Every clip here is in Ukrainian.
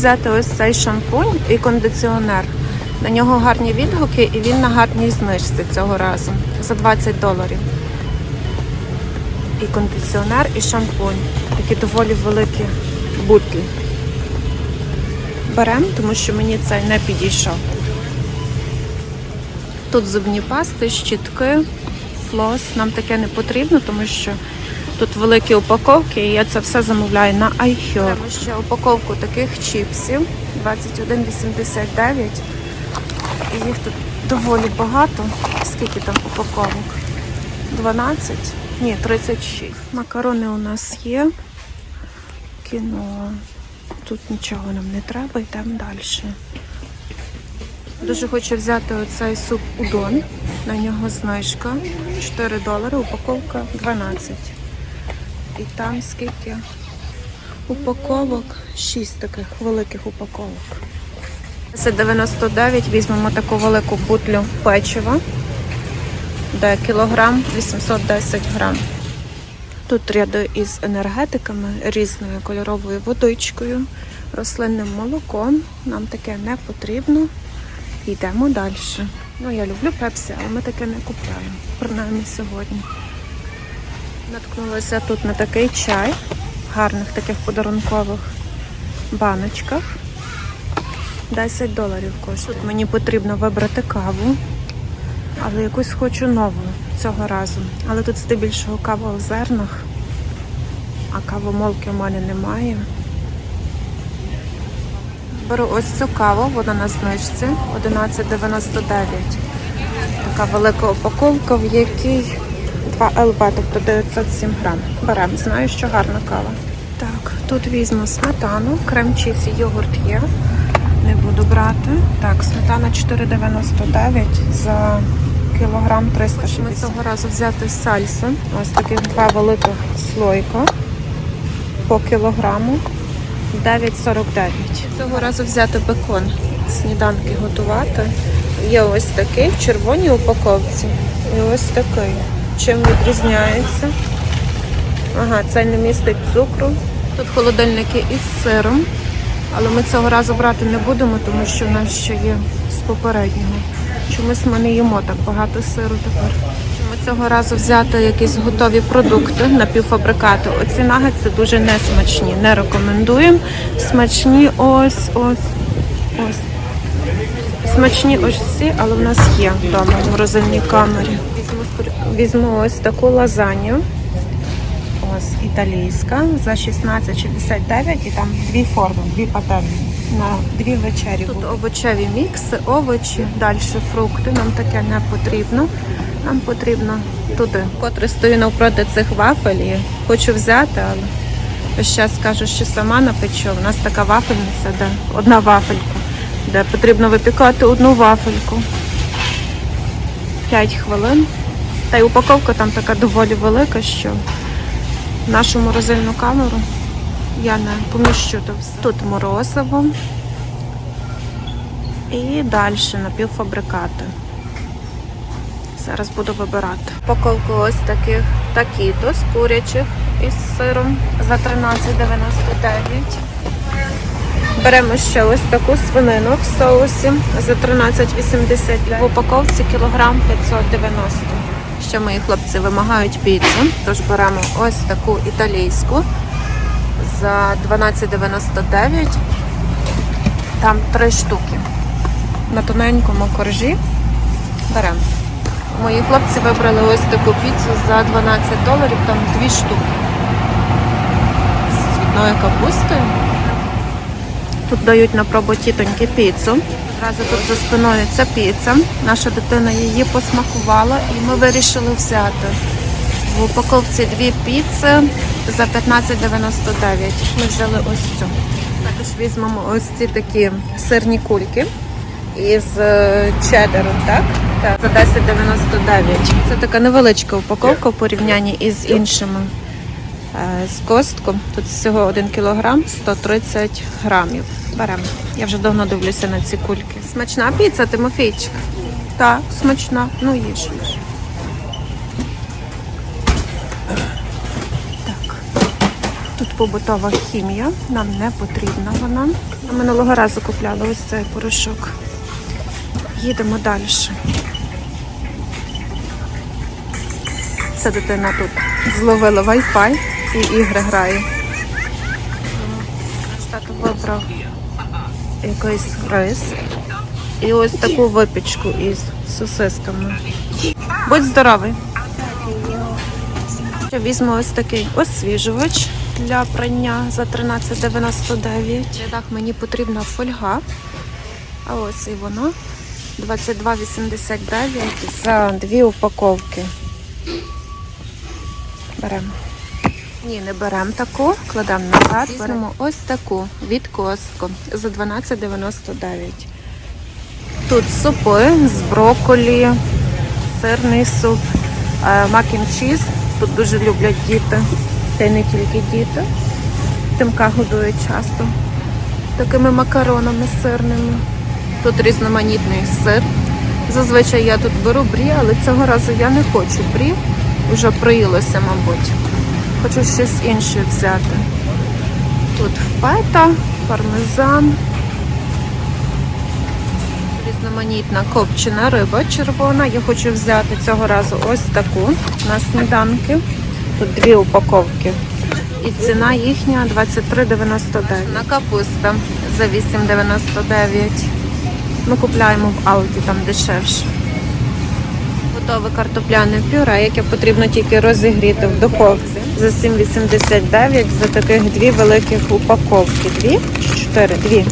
взяти ось цей шампунь і кондиціонер. На нього гарні відгуки і він на гарній знижці цього разу за 20 доларів. І кондиціонер, і шампунь. Такі доволі великі бутлі. Беремо, тому що мені цей не підійшов. Тут зубні пасти, щітки, флос. Нам таке не потрібно, тому що тут великі упаковки, і я це все замовляю на. Беремо ще упаковку таких чіпсів 21,89. І їх тут доволі багато. Скільки там упаковок? 12? Ні, 36. Макарони у нас є. Кіно. Тут нічого нам не треба, йдемо далі. Дуже хочу взяти оцей суп удон. На нього знижка. 4 долари, упаковка 12. І там скільки упаковок? 6 таких великих упаковок. Це 99, візьмемо таку велику бутлю печива, де кілограм 810 грам. Тут ряди із енергетиками, різною кольоровою водичкою, рослинним молоком. Нам таке не потрібно. Йдемо далі. Ну, я люблю пепсі, але ми таке не купляємо, принаймні сьогодні. Наткнулася тут на такий чай, в гарних таких подарункових баночках. 10 доларів коштує. Тут мені потрібно вибрати каву, але якусь хочу нову цього разу. Але тут здебільшого кава в зернах, а кавомолки у мене немає. Беру ось цю каву, вона на знижці 11,99. Така велика упаковка, в якій 2 ЛБ, тобто 907 грам. Беремо, знаю, що гарна кава. Так, тут візьму сметану, крем чіз і йогурт є. Не буду брати. Так, сметана 4,99 за кілограм 360. Ми цього разу взяти сальсу. Ось таких два великих слойка по кілограму. 9,49. Цього разу взяти бекон, сніданки готувати. Є ось такий в червоній упаковці. І ось такий. Чим відрізняється? Ага, цей не містить цукру. Тут холодильники із сиром. Але ми цього разу брати не будемо, тому що в нас ще є з попереднього. Чомусь ми не їмо так багато сиру тепер. Ми цього разу взяти якісь готові продукти, напівфабрикати. Оці нагетси дуже несмачні. Не рекомендуємо. Смачні ось ось ось. Смачні ось ці, але в нас є вдома в морозильній камері. Візьму, ось таку лазанью. Ось італійська за 16,69 і там дві форми, дві пательні на дві вечері. Тут овочеві мікси, овочі, далі фрукти. Нам таке не потрібно. Нам потрібно туди. Котре стою навпроти цих вафель і хочу взяти, але весь час кажу, що сама напечу. У нас така вафельниця, де одна вафелька, де потрібно випікати одну вафельку. 5 хвилин. Та й упаковка там така доволі велика, що нашу морозильну камеру я не поміщу то все. Тут морозиво і далі напівфабрикати. Зараз буду вибирати. Упаковку ось таких такітос курячих із сиром за 13,99. Беремо ще ось таку свинину в соусі за 13,80 в упаковці кілограм 590. Ще мої хлопці вимагають піцу, тож беремо ось таку італійську за 12,99. Там три штуки. На тоненькому коржі беремо. Мої хлопці вибрали ось таку піцу за 12 доларів, там дві штуки. З цвітною капустою. Тут дають на пробу тітоньки піцу. Одразу тут за спиною ця піца. Наша дитина її посмакувала і ми вирішили взяти. В упаковці дві піци за 15,99. Ми взяли ось цю. Також візьмемо ось ці такі сирні кульки із е, чедером, так? Так, за 10,99. Це така невеличка упаковка в порівнянні із іншими з костком. Тут всього 1 кілограм 130 грамів. Беремо. Я вже давно дивлюся на ці кульки. Смачна піца, Тимофійчик? Так, смачна. Ну їж, їж. Так. Тут побутова хімія, нам не потрібна вона. Ми минулого разу купляли ось цей порошок. Їдемо далі. Ця дитина тут зловила Wi-Fi і ігри. Наш тато вибрав якийсь рис і ось таку випічку із сосисками. Будь здоровий! Візьму ось такий освіжувач для прання за 13,99. В рядах мені потрібна фольга. А ось і воно. 22,89 за дві упаковки. Беремо. Ні, не беремо таку, кладемо назад. Візьмемо ось таку від Costco за 12,99. Тут супи з брокколі, сирний суп, мак чіз. Тут дуже люблять діти. Та й не тільки діти. Тимка годують часто такими макаронами сирними. Тут різноманітний сир. Зазвичай я тут беру брі, але цього разу я не хочу брі. Вже приїлося, мабуть. Хочу щось інше взяти. Тут фета, пармезан. Різноманітна копчена риба червона. Я хочу взяти цього разу ось таку на сніданки. Тут дві упаковки. І ціна їхня 23,99. На капуста за 8,99. Ми купляємо в Алді, там дешевше. Готове картопляне пюре, яке потрібно тільки розігріти в духовці. За 7,89 за таких дві великих упаковки. Дві чи чотири? Дві.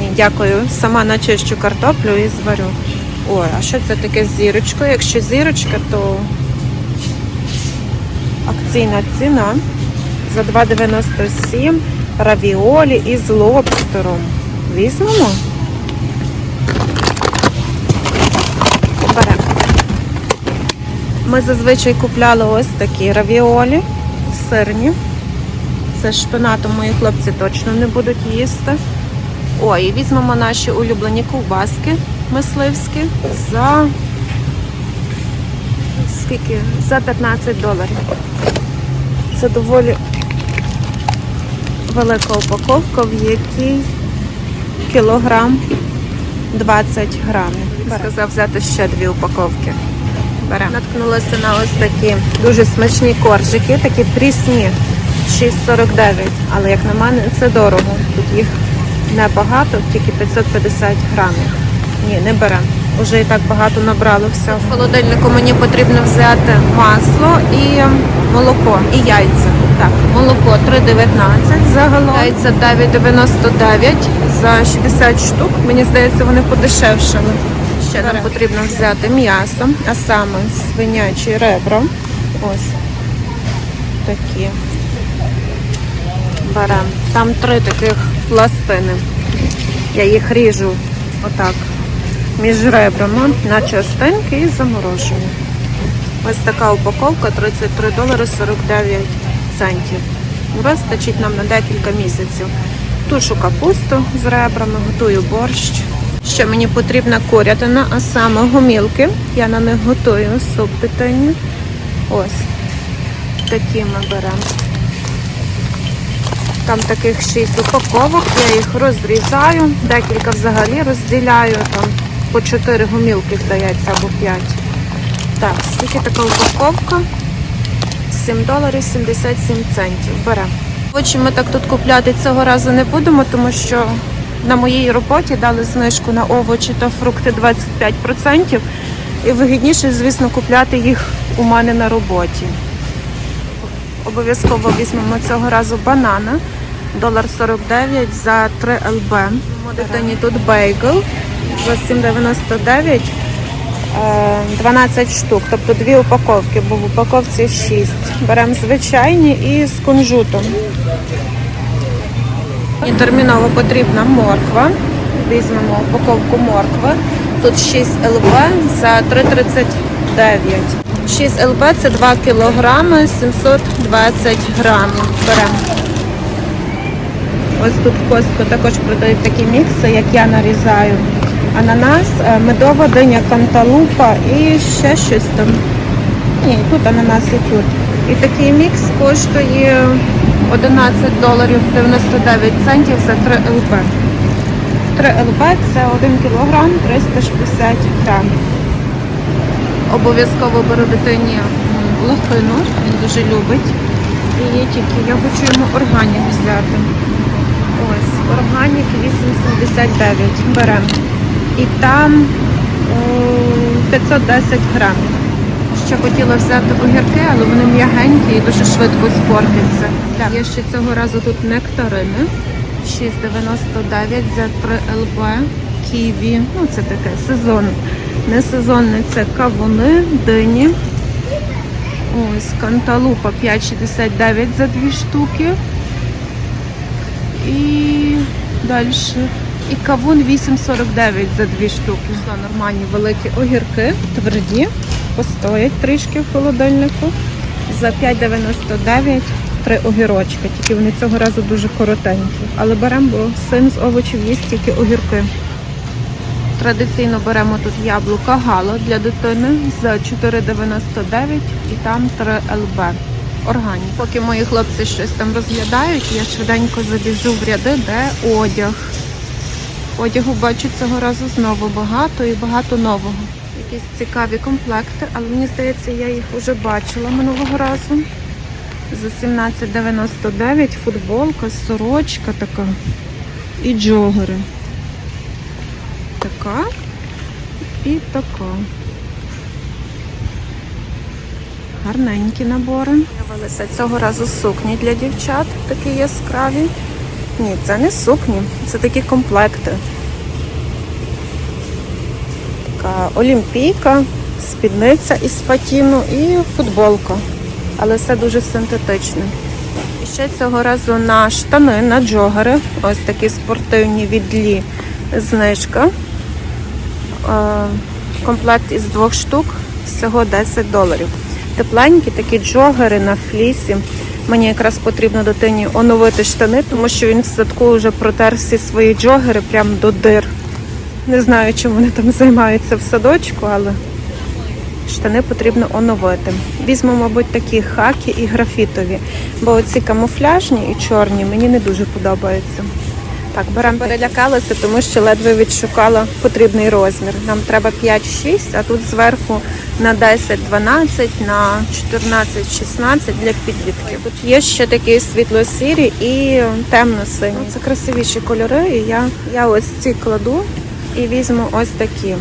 Ні, дякую. Сама начищу картоплю і зварю. Ой, а що це таке з зірочкою? Якщо зірочка, то акційна ціна за 2,97 равіолі із лобстером. Візьмемо? Беремо. Ми зазвичай купляли ось такі равіолі сирні. Це шпинатом мої хлопці точно не будуть їсти. Ой, і візьмемо наші улюблені ковбаски мисливські за скільки? За 15 доларів. Це доволі велика упаковка, в якій кілограм 20 грамів. Сказав взяти ще дві упаковки. Беремо. Наткнулася на ось такі дуже смачні коржики, такі прісні. 6,49. Але як на мене, це дорого. Тут їх небагато, тільки 550 грамів. Ні, не беремо. Уже і так багато набрало всього. В холодильнику мені потрібно взяти масло і молоко, і яйця. Так, молоко 3,19 загалом. Яйця 9,99 за 60 штук. Мені здається, вони подешевшили. Ще нам потрібно взяти м'ясо, а саме свинячі ребра. Ось такі. Беремо. Там три таких пластини. Я їх ріжу отак між ребрами на частинки і заморожую. Ось така упаковка 33 долари 49 центів. Вистачить нам на декілька місяців. Тушу капусту з ребрами, готую борщ. Ще мені потрібна курятина, а саме гомілки. Я на них готую суп питання. Ось такі ми беремо. Там таких 6 упаковок, я їх розрізаю, декілька взагалі розділяю, там по 4 гумілки, здається, або 5. Так, скільки така упаковка? 7 доларів 77 центів. Беремо. Очі ми так тут купляти цього разу не будемо, тому що на моїй роботі дали знижку на овочі та фрукти 25%. І вигідніше, звісно, купляти їх у мене на роботі. Обов'язково візьмемо цього разу банана. Долар 49 за 3 ЛБ. Дитині тут бейгл за 7,99 е, 12 штук, тобто дві упаковки, бо в упаковці 6. Беремо звичайні і з кунжутом. І терміново потрібна морква. Візьмемо упаковку моркви. Тут 6 ЛБ за 3,39. 6 ЛБ це 2 кілограми 720 грамів. Беремо. Ось тут в Костко також продають такі мікси, як я нарізаю. Ананас, е, медова диня, канталупа і ще щось там. Ні, тут ананас і тут. І такий мікс коштує 11 доларів 99 центів за 3 ЛБ. 3 ЛБ це 1 кілограм 360 грамів. Обов'язково беру дитині лохину, він дуже любить. І є тільки я хочу йому органік взяти. Ось, органік 8,79 беремо. І там о, 510 грамів. Ще хотіла взяти огірки, але вони м'ягенькі і дуже швидко спортяться. Є ще цього разу тут нектарини. 6,99 за 3 ЛБ. Ківі. Ну, це таке сезон. Не сезонне це кавуни, дині. Ось канталупа 5,69 за 2 штуки. І далі. І кавун 8,49 за 2 штуки. Нормальні великі огірки, тверді, постоять трішки в холодильнику. За 5,99 три огірочки. Тільки вони цього разу дуже коротенькі. Але беремо, бо син з овочів їсть тільки огірки. Традиційно беремо тут яблука гало для дитини за 4,99 і там 3 ЛБ. Органі. Поки мої хлопці щось там розглядають, я швиденько забіжу в ряди, де одяг. Одягу бачу цього разу знову багато і багато нового. Якісь цікаві комплекти, але мені здається, я їх вже бачила минулого разу. За 17,99 футболка, сорочка така і джогери. Така і така. Гарненькі набори. З'явилися цього разу сукні для дівчат, такі яскраві. Ні, це не сукні, це такі комплекти. Така олімпійка, спідниця із патіну і футболка. Але все дуже синтетичне. І ще цього разу на штани, на джогери. Ось такі спортивні відлі знижка. Комплект із двох штук, всього 10 доларів. Тепленькі такі джогери на флісі. Мені якраз потрібно дитині оновити штани, тому що він в садку вже протер всі свої джогери прямо до дир. Не знаю, чим вони там займаються в садочку, але штани потрібно оновити. Візьму, мабуть, такі хакі і графітові, бо оці камуфляжні і чорні мені не дуже подобаються. Так, беремо перелякалася, тому що ледве відшукала потрібний розмір. Нам треба 5-6, а тут зверху на 10-12, на 14-16 для підлітків. Тут є ще такі світло-сірі і темно-сині. Це красивіші кольори. І я, я ось ці кладу і візьму ось такі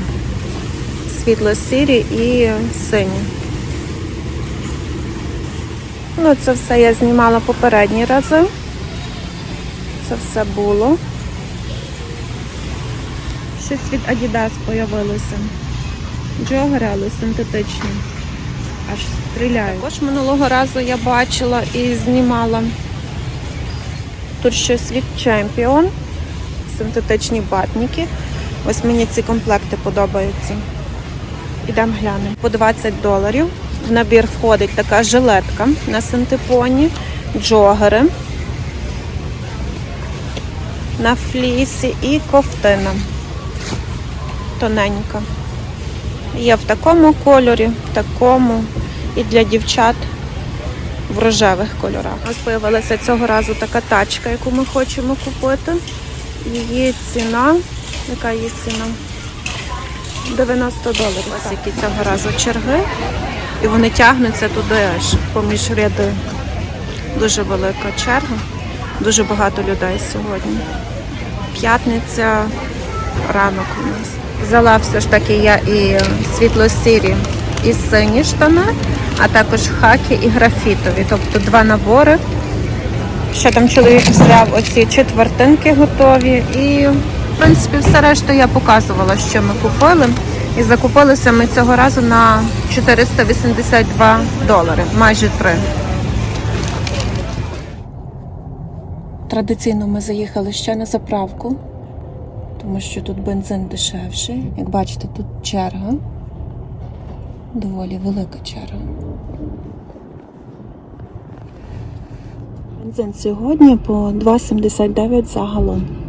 світло-сірі і сині. Ну, це все я знімала попередні рази. Це все було. Щось від Adidas появилося. Джогери, але синтетичні. Аж стріляють. Також минулого разу я бачила і знімала. Тут щось від Champion. Синтетичні батники. Ось мені ці комплекти подобаються. Ідемо глянемо. По 20 доларів. В набір входить така жилетка на синтепоні, джогери на флісі і ковтина тоненька. Є в такому кольорі, в такому і для дівчат в рожевих кольорах. Ось з'явилася цього разу така тачка, яку ми хочемо купити. Її ціна, яка її ціна? 90 доларів. Ось які цього разу черги. І вони тягнуться туди аж поміж ряди. Дуже велика черга. Дуже багато людей сьогодні. П'ятниця ранок у нас. Взяла все ж таки я і світло-сірі, і сині штани, а також хаки і графітові. Тобто два набори. Ще там чоловік взяв оці четвертинки готові. І, в принципі, все решту я показувала, що ми купили. І закупилися ми цього разу на 482 долари, майже 3. Традиційно ми заїхали ще на заправку, тому що тут бензин дешевший. Як бачите, тут черга. Доволі велика черга. Бензин сьогодні по 2,79 за галон.